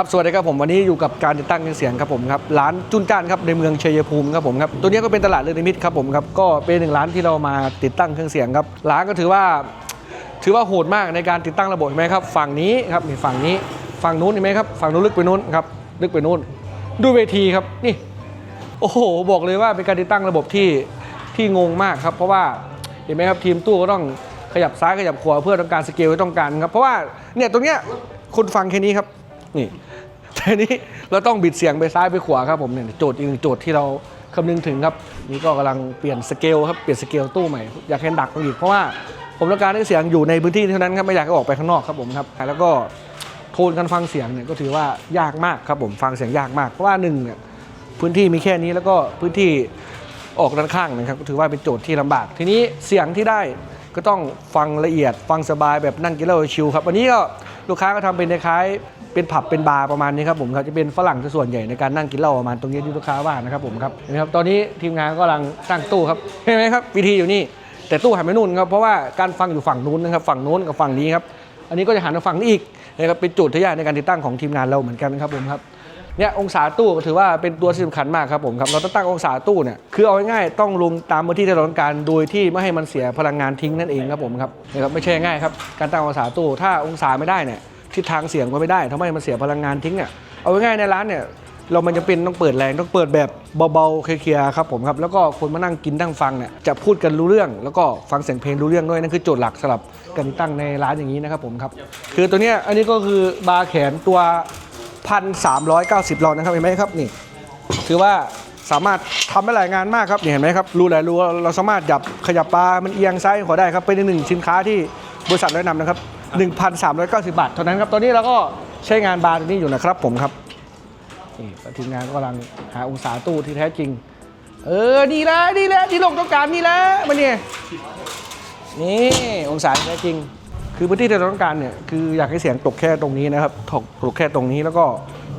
ครับสวัสดีครับผมวันนี้อยู่กับการติดตั้งเครื่องเสียงครับผมครับร้านจุนจ้านครับในเมืองชัยภูมิครับผมครับตัวนี้ก็เป็นตลาดเรือนมิตรครับผมครับก็เป็นหนึ่งร้านที่เรามาติดตั้งเครื่องเสียงครับร้านก็ถือว่า ถือว่าโหดมากในการติดตั้งระบบเห็นไหมครับฝั่งนี้ครับนี่ฝั่งนี้ฝั่งนู้นเห็นไหมครับฝั่งนู้นลึกไปนู้นครับลึกไปนู้นดูเวทีครับนี่ โอ้โหบอกเลยว่าเป็นการติดตั้งระบบที่ที่งงมากครับเพราะว่าเห็นไหมครับทีมตู้ก็ต้องขยับซ้ายขยับขวาเพื่อต้องการสเกลที่ต้องการครับเพราะว่าเนี่ยตรงเนี้ยคุณฟังแค่นี้ครับ นี่แต่นี้เราต้องบิดเสียงไปซ้ายไปขวาครับผมเนี่ยโจทย์อีกหนึ่งโจทย์ที่เราคำนึงถึงครับ นี่ก็กำลังเปลี่ยนสเกลครับเปลี่ยนสเกลตู้ใหม่อยากให้ดักอีกเพราะว่าผมต้องการให้เสียงอยู่ในพื้นที่เท่านั้นครับไม่อยากให้ออกไปข้างนอกครับผมครับแล้วก็โทนการฟังเสียงเนี่ยก็ถือว่ายากมากครับผมฟังเสียงยากมากเพราะว่าหนึ่งเนี่ยพื้นที่มีแค่นี้แล้วก็พื้นที่ออกด้านข้างนะครับก็ถือว่าเป็นโจทย์ที่ลำบาก ทีนี้เสียงที่ได้ก็ต้องฟังละเอียดฟังสบายแบบนั่งกินเหล้าชิลครับวันนี้ก็ ลูกค้าก็ทำเป็นคล้ายๆเป็นผับเป็นบาร์ประมาณนี้ครับผมครับจะเป็นฝรั่งซะส่วนใหญ่ในการนั่งกินเหล้าประมาณตรงนี้ที่ลูกค้าว่านะครับผมครับเห็นะครับตอนนี้ทีมงานก็กำลังตั้งตู้ครับเห็นไหมครับวิธีอยู่นี่แต่ตู้หันไปนู่นครับเพราะว่าการฟังอยู่ฝั่งนู้นนะครับฝั่งนู้นกับฝั่งนี้ครับอันนี้ก็จะหันมาฝั่งนี้อีกนะครับเป็นโจทย์ที่ยากในการติดตั้งของทีมงานเราเหมือนกันครับผมครับ เนี่ยองศาตู้ถือว่าเป็นตัวที่สำคัญมากครับผมครับเราต้องตั้งองศาตู้เนี่ยคือเอาง่ายๆต้องลงตามพื้นที่ที่เราต้องการโดยที่ไม่ให้มันเสียพลังงานทิ้งนั่นเองครับผมครับนะครับไม่ใช่ง่ายครับการตั้งองศาตู้ถ้าองศาไม่ได้เนี่ยทิศทางเสียงก็ไม่ได้ทำให้มันเสียพลังงานทิ้งเนี่ยเอาง่ายๆในร้านเนี่ยเรามันจะเป็นต้องเปิดแรงต้องเปิดแบบเบาๆเคลียร์ครับผมครับแล้วก็คนมานั่งกินนั่งฟังเนี่ยจะพูดกันรู้เรื่อง แล้วก็ฟังเสียงเพลงรู้เรื่องด้วยนั่นคือโจทย์หลักสำหรับการตั้งในร้านอย่างนี้นะครับผมครับคือตัวเนี้ยอันนี้ก็คือบาร์แขนตัว 1,390ลอนนะครับเห็นไหมครับนี่ถือว่าสามารถทำได้หลายงานมากครับนี่เห็นไหมครับรูหลายรูเราสามารถจับขยับปลา มันเอียงซ้ายขวาได้ครับเป็นหนึ่งสินค้าที่บริษัทแนะนำนะครับ1,390 บาท เท่านั้นครับตอนนี้เราก็ใช้งานบาร์นี้อยู่นะครับผมครับนี่ทีมงานก็กำลังหาองศาตู้ที่แท้จริง เออนี่แหละนี่แหละที่ลงต้องการนี่แหละมันเนี่ยนี่องศาแท้จริง คือพื้นที่ที่เราต้องการเนี่ยคืออยากให้เสียงตกแค่ตรงนี้นะครับตกตกแค่ตรงนี้แล้วก็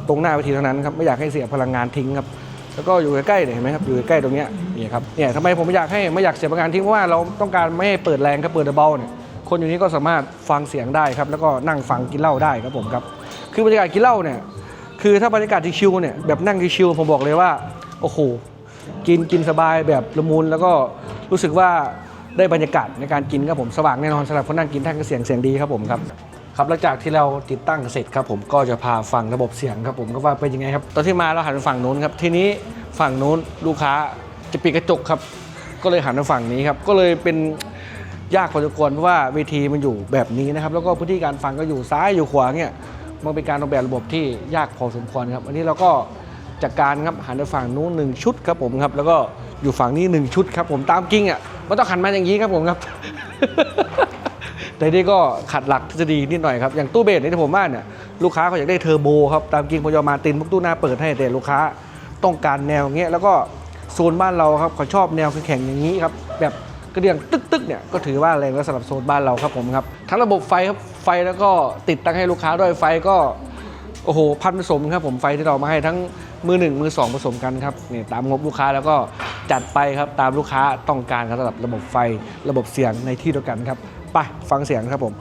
ตรงหน้าเวทีเท่านั้นครับไม่อยากให้เสียพลังงานทิ้งครับแล้วก็อยู่ใกล้ๆเนี่ยเห็นไหมครับอยู่ใกล้ๆตรงเนี้ยนี่ครับเนี่ยทำไมผมไม่อยากให้ไม่อยากเสียพลังงานทิ้งเพราะว่าเราต้องการไม่ให้เปิดแรงครับเปิดเบาเนี่ยคนอยู่นี้ก็สามารถฟังเสียงได้ครับแล้วก็นั่งฟังกินเหล้าได้ครับผมครับคือบรรยากาศกินเหล้าเนี่ยคือถ้าบรรยากาศที่ชิลเนี่ยแบบนั่งชิลๆผมบอกเลยว่าโอ้โหกินกินสบายแบบละมุนแล้วก็รู้สึกว่า ได้บรรยากาศในการกินครับผมสว่างแน่นอนสำหรับคนนั่งกินท่านก็เสียงเสียงดีครับผมครับครับหลังจากที่เราติดตั้งเสร็จครับผมก็จะพาฟังระบบเสียงครับผมก็ว่าเป็นยังไงครับตอนที่มาเราหันไปฝั่งนู้นครับทีนี้ฝั่งนู้นลูกค้าจะปิดกระจกครับก็เลยหันมาฝั่งนี้ครับก็เลยเป็นยากพอสมควรเพราะว่าเวทีมันอยู่แบบนี้นะครับ แล้วก็พื้นที่การฟังก็อยู่ซ้ายอยู่ขวาเนี่ยมันเป็นการออกแบบระบบที่ยากพอสมควรครับอันนี้เราก็จากการครับหันไปฝั่งนู้นหนึ่งชุดครับผมครับแล้วก็อยู่ฝั่งนี้หนึ่งชุดครับผมตามกิ้งอะ มันต้องหันมาอย่างนี้ครับผมครับ แต่นี่ก็ขัดหลักทฤษฎีนิดหน่อยครับ อย่างตู้เบสนี่ที่ผมว่าเนี่ยลูกค้าเขาอยากได้เทอร์โบครับ ตามกิงพยอมาตินพวกตู้หน้าเปิดให้แต่ลูกค้าต้องการแนวเงี้ยแล้วก็โซนบ้านเราครับเขาชอบแนวแข็งๆอย่างนี้ครับแบบกระเดื่องตึกๆเนี่ยก็ถือว่าแรงแล้วสำหรับโซนบ้านเราครับผมครับทั้งระบบไฟครับไฟแล้วก็ติดตั้งให้ลูกค้าด้วยไฟก็โอ้โหพันผสมครับผมไฟที่เรามาให้ทั้ง มือหนึ่งมือสองผสมกันครับนี่ตามงบลูกค้าแล้วก็จัดไปครับตามลูกค้าต้องการครับสำหรับระบบไฟระบบเสียงในที่เดียวกันครับไปฟังเสียงครับผม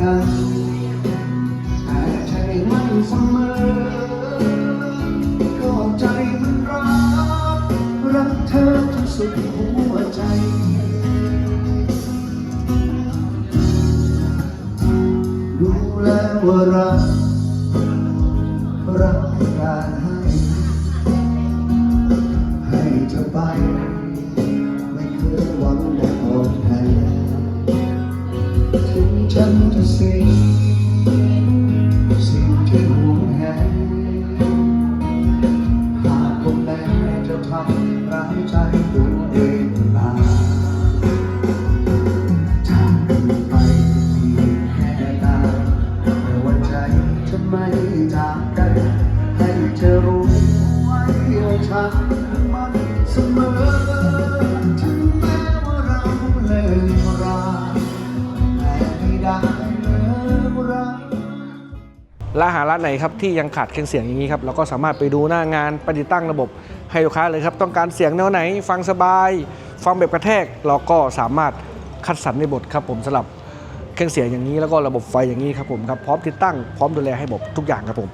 กันแต่ใจมันเสมอก็ใจมันรัก รักเธอจนสุดหัวใจรู้แล้วว่ารัก ไม่จากกันให้เธอรู้ไว้ว่าฉันมันเสมอถึงแม้ว่าเราเลิกราแต่ไม่ได้เลิกรักร้านอาหารร้านไหนครับที่ยังขาดเครื่องเสียงอย่างนี้ครับเราก็สามารถไปดูหน้างานปติตั้งระบบให้ลูกค้าเลยครับ ต้องการเสียงแนวไหน ฟังสบาย ฟังแบบกระแทก เราก็สามารถคัดสรรในบทครับผมสำหรับ เครื่องเสียงอย่างนี้แล้วก็ระบบไฟอย่างนี้ครับผมครับพร้อมติดตั้งพร้อมดูแลให้หมดทุกอย่างครับผม